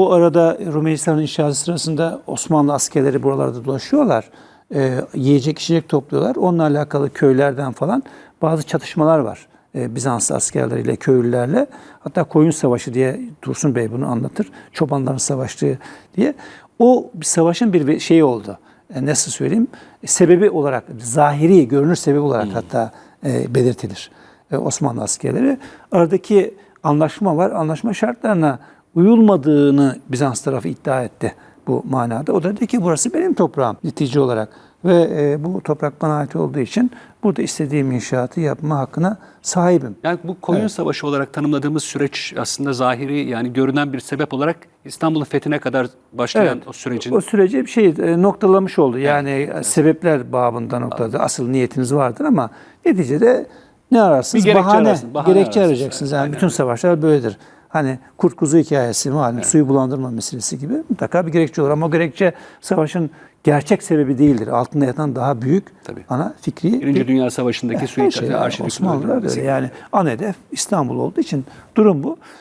o arada Rumeli Hisarı'nın inşası sırasında Osmanlı askerleri buralarda dolaşıyorlar. Ee, yiyecek içecek topluyorlar. Onunla alakalı köylerden falan bazı çatışmalar var. Ee, Bizans askerleriyle, köylülerle. Hatta Koyun Savaşı diye Dursun Bey bunu anlatır. Çobanların savaştığı diye. O bir savaşın bir şeyi oldu. E, nasıl söyleyeyim? Sebebi olarak, zahiri, görünür sebebi olarak hatta e, belirtilir. E, Osmanlı askerleri. Aradaki anlaşma var. Anlaşma şartlarına uyulmadığını Bizans tarafı iddia etti bu manada. O da dedi ki burası benim toprağım netice olarak. Ve e, bu toprak bana ait olduğu için burada istediğim inşaatı yapma hakkına sahibim. Yani bu koyun savaşı olarak tanımladığımız süreç aslında zahiri yani görünen bir sebep olarak İstanbul'un fethine kadar başlayan Evet. o sürecin O süreci bir şey e, noktalamış oldu. Yani sebepler babında noktaladı. Asıl niyetiniz vardır ama neticede ne ararsınız? Bir gerekçe bahane, ararsın, bahane gerekçe arayacaksınız. Evet, Yani aynen bütün savaşlar böyledir. Hani kurt kuzu hikayesi malum suyu bulandırma meselesi gibi mutlaka bir gerekçe olur ama o gerekçe savaşın gerçek sebebi değildir. Altında yatan daha büyük Tabii. ana fikri Birinci Dünya Savaşı'ndaki her suikastı şey Arşivik Osmanlılar da öldürülmesi öyle. Yani ana hedef İstanbul olduğu için durum bu.